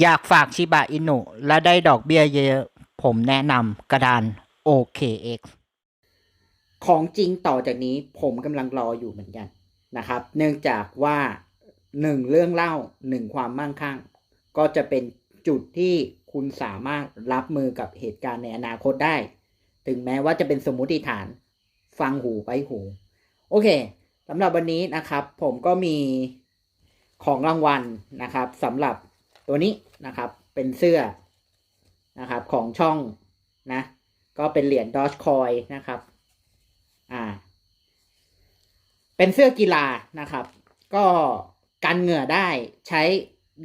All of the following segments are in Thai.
อยากฝากชิบะอินุและได้ดอกเบี้ยเยอะผมแนะนำกระดาน OKX ของจริงต่อจากนี้ผมกำลังรออยู่เหมือนกันนะครับ เนื่องจากว่าหนึ่งเรื่องเล่าหนึ่งความมั่งคั่ง ก็จะเป็นจุดที่คุณสามารถรับมือกับเหตุการณ์ในอนาคตได้ ถึงแม้ว่าจะเป็นสมมุติฐานฟังหูไปหู โอเคสำหรับวันนี้นะครับ ผมก็มีของรางวัลนะครับสำหรับ ตัวนี้นะครับเป็นเสื้อนะครับของช่องนะ ก็เป็นเหรียญดอชคอยนะครับ อ่า เป็นเสื้อกีฬานะครับ ก็กันเหงื่อได้ใช้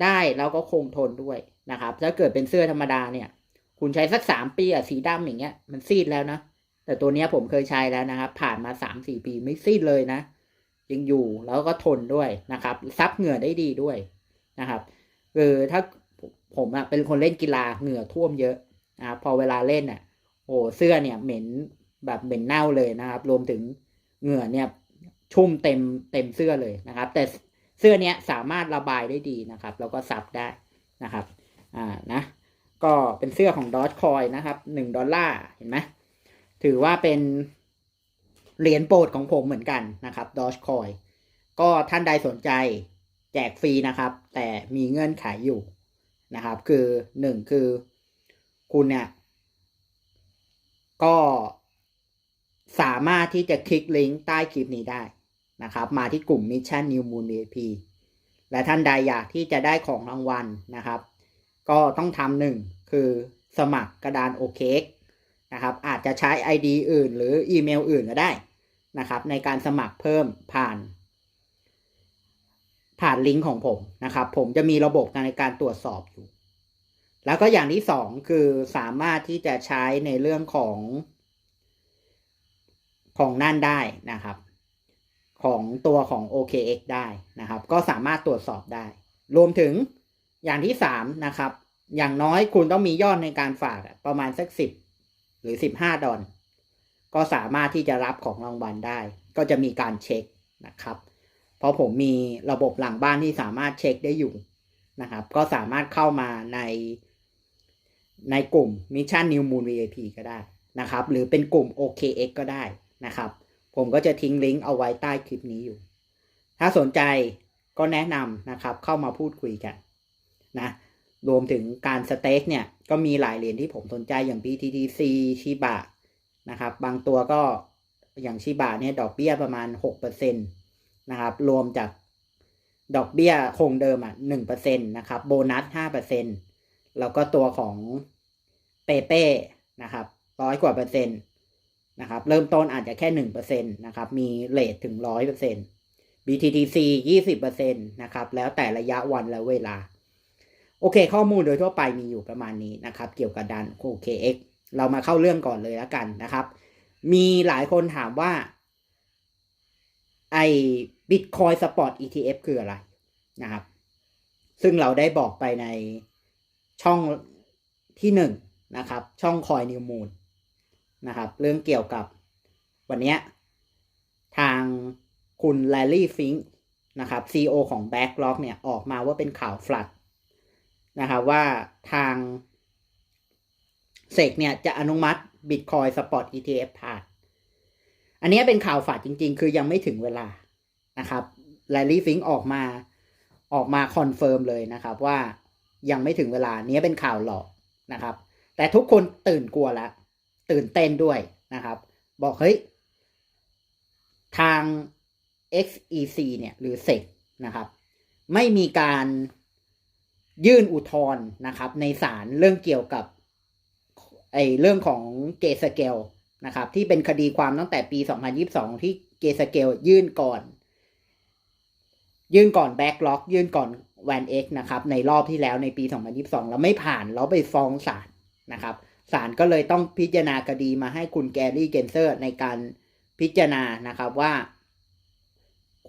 ได้แล้วก็คงทนด้วยนะครับ ถ้าเกิดเป็นเสื้อธรรมดาเนี่ย คุณใช้สักสามปีอะสีดำอย่างเงี้ย มันซีดแล้วนะ แต่ตัวเนี้ยผมเคยใช้แล้วนะครับ ผ่านมาสามสี่ปีไม่ซีดเลยนะยังอยู่แล้วก็ทนด้วยนะครับ ซับเหงื่อได้ดีด้วยนะครับ คือถ้าผมอะเป็นคนเล่นกีฬาเหงื่อท่วมเยอะนะครับพอเวลาเล่นอะโอ้เสื้อเนี่ยเหม็นแบบเหม็นเน่าเลยนะครับ รวมถึงเหงื่อเนี่ยชุ่มเต็มเต็มเสื้อเลยนะครับ แต่เสื้อเนี้ยสามารถระบายได้ดีนะครับ แล้วก็ซับได้นะครับอ่านะก็เป็นเสื้อของดอ g คอยนะครับหนึ่งดอลลาร์เห็นไหมถือว่าเป็นเหรียญโปรดของผมเหมือนกันนะครับดอ g คอยก็ท่านใดสนใจ จกฟรีนะครับ แต่มีเงื่อนไขอยู่นะครับ คือหนึ่งคือคุณเนี่ยก็สามารถที่จะคลิกลิงก์ใต้คลิปนี้ได้นะครับ มาที่กลุ่ม Mission New Moon VIP และท่านใดอยากที่จะได้ของรางวัลนะครับ ก็ต้องทำหนึ่งคือสมัครกระดาน OK นะครับ อาจจะใช้ ID อื่น หรืออีเมลอื่นก็ได้นะครับ ในการสมัครเพิ่มผ่าน ผ่านลิงก์ของผมนะครับ ผมจะมีระบบในการตรวจสอบอยู่ แล้วก็อย่างที่สองคือสามารถที่จะใช้ในเรื่องของ ของนั่นได้นะครับ ของตัวของ OKX ได้นะครับ ก็สามารถตรวจสอบได้ รวมถึงอย่างที่สามนะครับ อย่างน้อยคุณต้องมียอดในการฝากประมาณสักสิบหรือสิบห้าดอลก็สามารถที่จะรับของรางวัลได้ ก็จะมีการเช็คนะครับ เพราะผมมีระบบหลังบ้านที่สามารถเช็คได้อยู่นะครับ ก็สามารถเข้ามาในในกลุ่ม Mission New Moon VIP ก็ได้นะครับ หรือเป็นกลุ่ม OKX ก็ได้นะครับ ผมก็จะทิ้งลิงก์เอาไว้ใต้คลิปนี้อยู่ ถ้าสนใจก็แนะนำนะครับ เข้ามาพูดคุยกันนะรวมถึงการสเต็กเนี่ย ก็มีหลายเหรียญที่ผมสนใจอย่าง BTTC ชิบะนะครับ บางตัวก็อย่างชิบะเนี่ยดอกเบี้ยประมาณ 6%น นะครับ รวมจากดอกเบี้ยคงเดิมอะ1%นตนะครับ โบนัส5%แล้วก็ตัวของเปเป้นะครับร้อยกว่าเปอร์เซ็นต์นะครับ เริ่มต้นอาจจะแค่หนึ่งเปอร์เซ็นต์นะครับ มีเลทถึงร้อยเปอร์เซ็นต์ BTTC ยี่สิบเปอร์เซ็นต์นะครับ แล้วแต่ระยะวันและเวลา โอเค ข้อมูลโดยทั่วไปมีอยู่ประมาณนี้นะครับ เกี่ยวกับดัน OKX เรามาเข้าเรื่องก่อนเลยแล้วกันนะครับ มีหลายคนถามว่า ไอ Bitcoin Spot ETF คืออะไรนะครับ ซึ่งเราได้บอกไปในช่องที่หนึ่งนะครับ ช่องคอยนิวมูลนะครับ เรื่องเกี่ยวกับวันนี้ทางคุณแลลี่ฟิงนะครับ CEO ของ Backlock เนี่ยออกมาว่าเป็นข่าวฟลัดนะครับว่าทางเซกเนี่ยจะอนุมัติ Bitcoin Spot ETF ผ่าน อันนี้เป็นข่าวฝาดจริง ๆ คือยังไม่ถึงเวลา นะครับแลลี่ฟิงออกมาออกมาคอนเฟิร์มเลยนะครับว่ายังไม่ถึงเวลานี้เป็นข่าวหลอกนะครับ แต่ทุกคนตื่นกลัวแล้วตื่นเต้นด้วยนะครับ บอกเฮ้ย ทาง XEC เนี่ยหรือ SEC นะครับ ไม่มีการยื่นอุทธรณ์นะครับ ในศาลเรื่องเกี่ยวกับไอเรื่องของเกสเกลนะครับ ที่เป็นคดีความตั้งแต่ปี 2022 ที่เกสเกลยื่นก่อน ยื่นก่อนแบ็กล็อกยื่นก่อนแวนเอ็กนะครับในรอบที่แล้วในปี 2022 แล้วไม่ผ่านแล้วไปฟ้องศาลนะครับศาลก็เลยต้องพิจารณาคดีมาให้คุณแกรี่เกนเซอร์ในการพิจารณานะครับว่า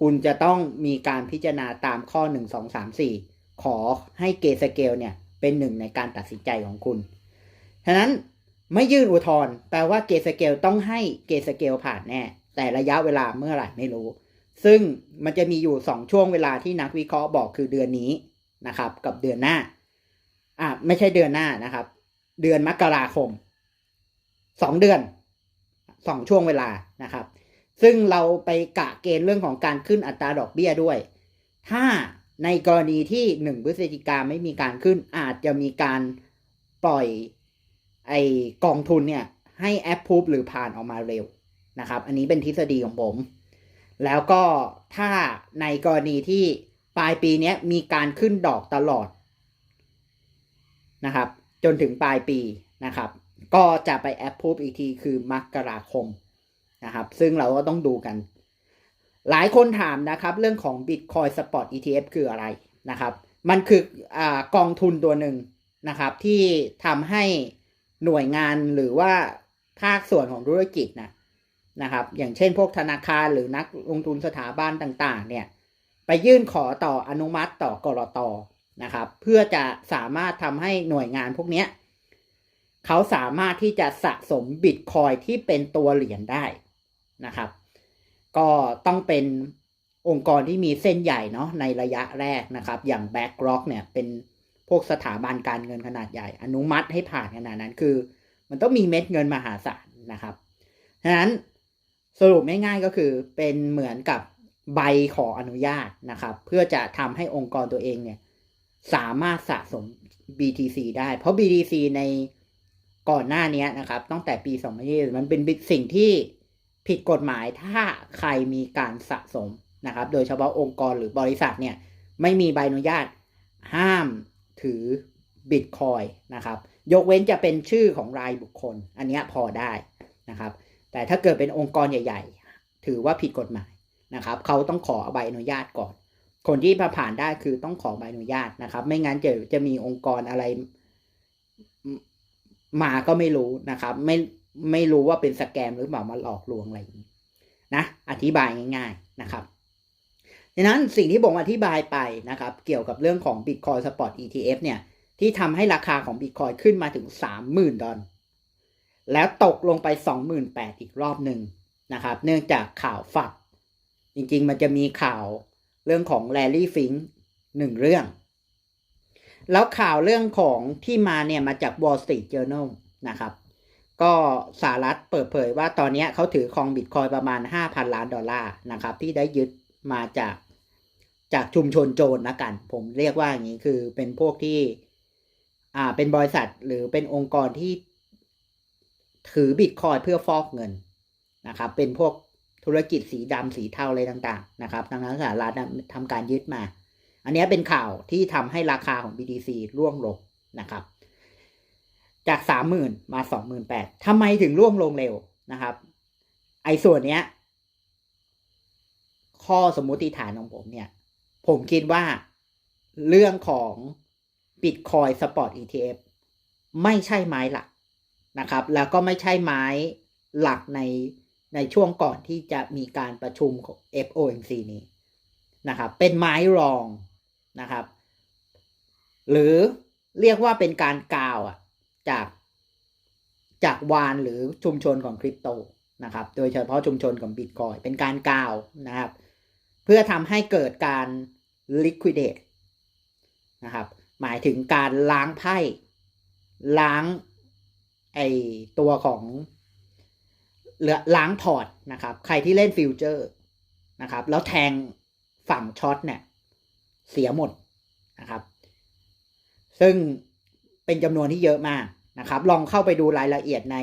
คุณจะต้องมีการพิจารณาตามข้อ 1 2 3 4 ขอให้เกสเกลเนี่ยเป็นหนึ่งในการตัดสินใจของคุณฉะนั้นไม่ยื่นอุทธรณ์แปลว่าเกสเกลต้องให้เกสเกลผ่านแน่ แต่ระยะเวลาเมื่อไหร่ไม่รู้ ซึ่งมันจะมีอยู่ 2 ช่วงเวลาที่นักวิเคราะห์บอกคือเดือนนี้นะครับ กับเดือนหน้าอ่าไม่ใช่เดือนหน้านะครับ เดือนมกราคมสองเดือนสองช่วงเวลานะครับ ซึ่งเราไปกะเกณฑ์เรื่องของการขึ้นอัตราดอกเบี้ยด้วย ถ้าในกรณีที่หนึ่งพฤศจิกาไม่มีการขึ้นอาจจะมีการปล่อยไอกองทุนเนี่ยให้แอปพูฟหรือผ่านออกมาเร็วนะครับ อันนี้เป็นทฤษฎีของผม แล้วก็ถ้าในกรณีที่ปลายปีนี้มีการขึ้นดอกตลอดนะครับ จนถึงปลายปีนะครับ ก็จะไปแอปพูฟอีกทีคือมกราคมนะครับ ซึ่งเราก็ต้องดูกัน หลายคนถามนะครับ เรื่องของ Bitcoin Spot ETF คืออะไรนะครับ มันคืออกองทุนตัวหนึ่งนะครับ ที่ทำให้หน่วยงานหรือว่าภาคส่วนของธุรกิจนะ นะครับ อย่างเช่นพวกธนาคารหรือนักลงทุนสถาบันต่างๆ เนี่ย ไปยื่นขอต่ออนุมัติต่อกรตนะครับ เพื่อจะสามารถทำให้หน่วยงานพวกนี้เขาสามารถที่จะสะสมบิตคอยที่เป็นตัวเหรียญได้นะครับ ก็ต้องเป็นองค์กรที่มีเส้นใหญ่เนาะในระยะแรกนะครับ อย่าง BlackRock เนี่ยเป็นพวกสถาบันการเงินขนาดใหญ่ อนุมัติให้ผ่านขนาดนั้นคือ มันต้องมีเม็ดเงินมหาศาลนะครับ ฉะนั้น สรุปง่ายๆก็คือเป็นเหมือนกับใบขออนุญาตนะครับ เพื่อจะทำให้องค์กรตัวเองเนี่ยสามารถสะสม BTC ได้ เพราะ BTC ในก่อนหน้านี้นะครับ ตั้งแต่ปี2020มันเป็นสิ่งที่ผิดกฎหมายถ้าใครมีการสะสมนะครับ โดยเฉพาะองค์กรหรือบริษัทเนี่ยไม่มีใบอนุญาตห้ามถือบิตคอยนะครับ ยกเว้นจะเป็นชื่อของรายบุคคล อันนี้พอได้นะครับ แต่ถ้าเกิดเป็นองค์กรใหญ่ ๆ ถือว่าผิดกฎหมายนะครับ เขาต้องขอใบอนุญาตก่อน คนที่มาผ่านได้คือต้องขอใบอนุญาตนะครับ ไม่งั้นจะจะมีองค์กรอะไรมาก็ไม่รู้นะครับ ไม่ไม่รู้ว่าเป็นสแกมหรือเปล่ามาหลอกลวงอะไรอย่างนี้นะอธิบายง่าย ๆนะครับดังนั้นสิ่งที่ผมอธิบายไปนะครับ เกี่ยวกับเรื่องของ Bitcoin Spot ETF เนี่ยที่ทำให้ราคาของ Bitcoin ขึ้นมาถึง 30,000 ดอล แล้วตกลงไป 28,000 อีกรอบหนึ่งนะครับ เนื่องจากข่าวฝัก จริงๆ มันจะมีข่าวเรื่องของแลลี่ฟิงหนึ่งเรื่อง แล้วข่าวเรื่องของที่มาเนี่ยมาจาก Wall Street Journal นะครับ ก็สหรัฐเปิดเผยว่าตอนนี้เขาถือครองบิตคอยประมาณ 5,000 ล้านดอลลาร์นะครับ ที่ได้ยึดมาจากจากชุมชนโจรนะกัน ผมเรียกว่าอย่างนี้คือเป็นพวกที่ อ่าเป็นบริษัทหรือเป็นองค์กรที่ ถือบิตคอยเพื่อฟอกเงินนะครับ เป็นพวกธุรกิจสีดำสีเทาอะไรต่างๆนะครับทางนั้นสหรัฐทำการยึดมา อันนี้เป็นข่าวที่ทำให้ราคาของ BTC ร่วงลงนะครับ จากสามหมื่นมาสองหมื่นแปดทำไมถึงร่วงลงเร็วนะครับ ไอ้ส่วนเนี้ย ข้อสมมุติฐานของผมเนี่ย ผมคิดว่าเรื่องของ Bitcoin Spot ETF ไม่ใช่ไม้หลัก นะครับ แล้วก็ไม่ใช่ไม้หลักในในช่วงก่อนที่จะมีการประชุมของ FOMC นี้นะครับ เป็นไม้รองนะครับ หรือเรียกว่าเป็นการกาวอะจากจากวานหรือชุมชนของคริปโตนะครับ โดยเฉพาะชุมชนของบิตคอยเป็นการกาวนะครับ เพื่อทำให้เกิดการ liquidate นะครับ หมายถึงการล้างไพ่ล้าง ไอตัวของเหลือล้างพอร์ตนะครับ ใครที่เล่นฟิวเจอร์นะครับ แล้วแทงฝั่งช็อตเนี่ยเสียหมดนะครับ ซึ่งเป็นจำนวนที่เยอะมากนะครับ ลองเข้าไปดูรายละเอียดใน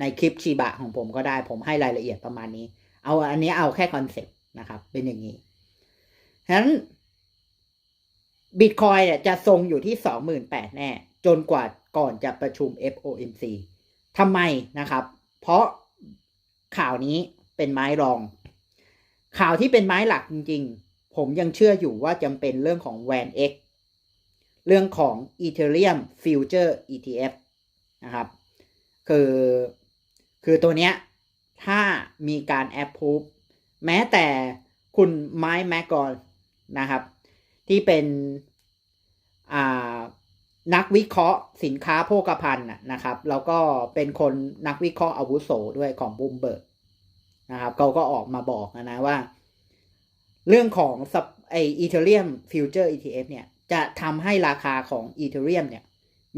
ในคลิปชีบะของผมก็ได้ ผมให้รายละเอียดประมาณนี้ เอาอันนี้เอาแค่คอนเซ็ปต์นะครับ เป็นอย่างนี้ฉะนั้นบิตคอยเนี่ยจะทรงอยู่ที่สองหมื่นแปดแน่ จนกว่า ก่อนจะประชุม FOMC ทำไมนะครับ เพราะข่าวนี้เป็นไม้รอง ข่าวที่เป็นไม้หลักจริงๆ ผมยังเชื่ออยู่ว่าจำเป็นเรื่องของ WAN X เรื่องของ Ethereum Future ETF นะครับ คือ คือตัวเนี้ย ถ้ามีการแอปพูฟแม้แต่คุณไม้แมกกอนนะครับ ที่เป็น อ่า นักวิเคราะห์สินค้าโภคภัณฑ์นะครับ แล้วก็เป็นคนนักวิเคราะห์อาวุโสด้วยของบูมเบิร์กนะครับเขาก็ออกมาบอกนะว่า เรื่องของไออีเทเรียมฟิวเจอร์ ETF เนี่ย จะทำให้ราคาของอีเทเรียมเนี่ย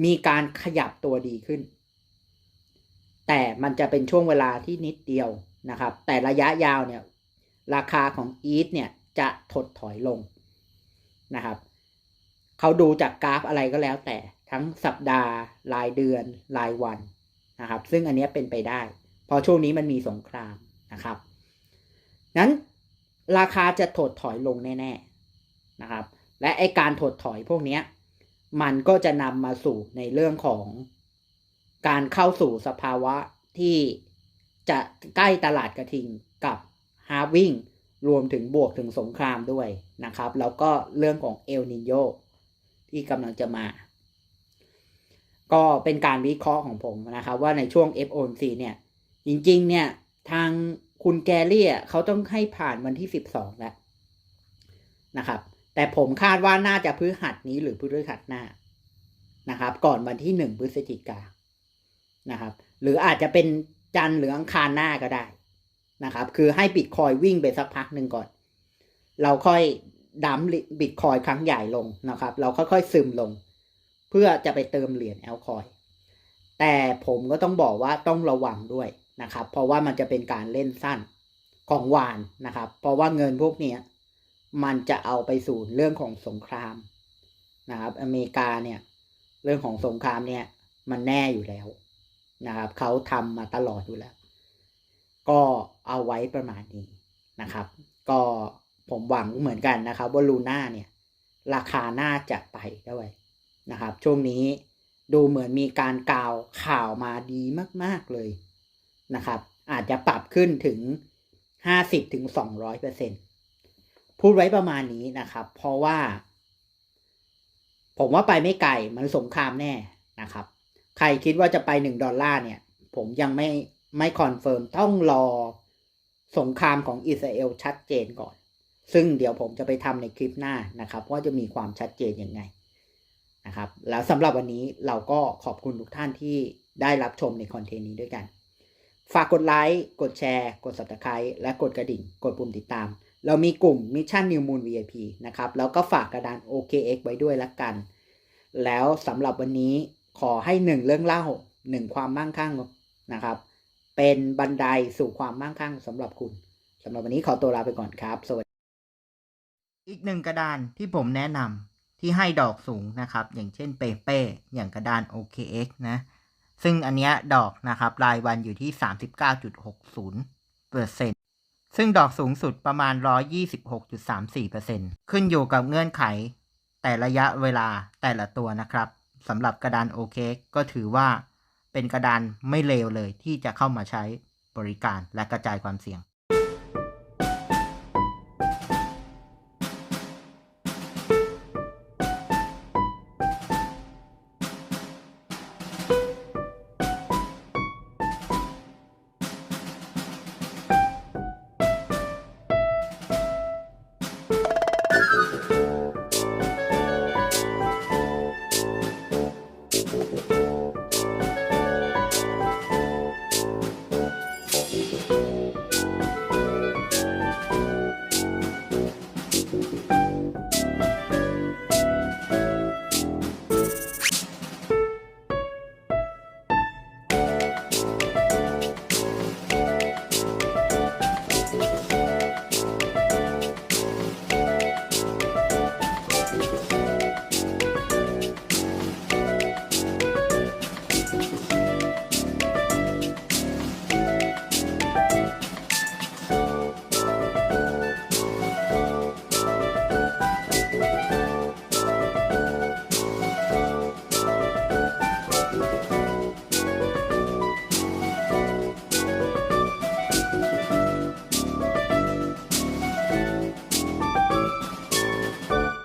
มีการขยับตัวดีขึ้น แต่มันจะเป็นช่วงเวลาที่นิดเดียวนะครับ แต่ระยะยาวเนี่ย ราคาของอีทเนี่ยจะถดถอยลงนะครับ เขาดูจากกราฟอะไรก็แล้วแต่ทั้งสัปดาห์ รายเดือน รายวันนะครับ ซึ่งอันนี้เป็นไปได้พราะช่วงนี้มันมีสงครามนะครับ นั้นราคาจะถดถอยลงแน่ๆนะครับ และไอการถดถอยพวกนี้มันก็จะนำมาสู่ในเรื่องของการเข้าสู่สภาวะที่จะใกล้ตลาดกระทิงกับฮาวิ่งรวมถึงบวกถึงสงครามด้วยนะครับ แล้วก็เรื่องของเอลนิโย ที่กำลังจะมา ก็เป็นการวิเคราะห์ของผมนะครับ ว่าในช่วง FOMC เนี่ย จริงๆ เนี่ย ทางคุณแกรี่อะเขาต้องให้ผ่านวันที่ 12 แล้วนะครับ แต่ผมคาดว่าน่าจะพฤหัสนี้หรือพฤหัสหน้านะครับ ก่อนวันที่หนึ่งพฤศจิกานะครับ หรืออาจจะเป็นจันทร์หรืออังคารหน้าก็ได้นะครับ คือให้บิตคอยวิ่งไปสักพักหนึ่งก่อน เราค่อย ดัมบิตคอยครั้งใหญ่ลงนะครับ เราค่อยๆซึมลง เพื่อจะไปเติมเหรียญแอลคอยแต่ผมก็ต้องบอกว่าต้องระวังด้วยนะครับ เพราะว่ามันจะเป็นการเล่นสั้นของวานนะครับ เพราะว่าเงินพวกนี้มันจะเอาไปสู่เรื่องของสงครามนะครับ อเมริกาเนี่ยเรื่องของสงครามเนี่ยมันแน่อยู่แล้วนะครับเขาทำมาตลอดอยู่แล้ว ก็เอาไว้ประมาณนี้นะครับ ก็ ผมหวังเหมือนกันนะครับ ว่าลูน่าเนี่ย ราคาน่าจะไปด้วยนะครับ ช่วงนี้ดูเหมือนมีการกล่าวข่าวมาดีมาก ๆเลยนะครับ อาจจะปรับขึ้นถึงห้าสิบถึงสองร้อยเปอร์เซ็นพูดไว้ประมาณนี้นะครับ เพราะว่า ผมว่าไปไม่ไกลมันสงครามแน่นะครับ ใครคิดว่าจะไปหนึ่งดอลลาร์เนี่ย ผมยังไม่ไม่คอนเฟิร์มต้องรอสงครามของอิสราเอลชัดเจนก่อน ซึ่งเดี๋ยวผมจะไปทำในคลิปหน้านะครับ ว่าจะมีความชัดเจนยังไงนะครับ แล้วสำหรับวันนี้เราก็ขอบคุณทุกท่านที่ได้รับชมในคอนเทนต์นี้ด้วยกัน ฝากกดไลค์ กดแชร์ กด subscribe และกดกระดิ่ง กดปุ่มติดตาม เรามีกลุ่ม Mission New Moon VIP นะครับ แล้วก็ฝากกระดาน OKX ไว้ด้วยละกัน แล้วสำหรับวันนี้ขอให้หนึ่งเรื่องเล่าหนึ่งความมั่งคั่งนะครับ เป็นบันไดสู่ความมั่งคั่งสำหรับคุณสำหรับวันนี้ขอตัวลาไปก่อนครับ สวัสดี อีกหนึ่งกระดานที่ผมแนะนำที่ให้ดอกสูงนะครับ อย่างเช่นเปเป้อย่างกระดาน OKX นะซึ่งอันเนี้ยดอกนะครับรายวันอยู่ที่ 39.60เปอร์เซ็นซึ่งดอกสูงสุดประมาณ 126.34เปอร์เซ็นขึ้นอยู่กับเงื่อนไข แต่ระยะเวลาแต่ละตัวนะครับสำหรับกระดาน OKX ก็ถือว่าเป็นกระดานไม่เลวเลยที่จะเข้ามาใช้บริการและกระจายความเสี่ยง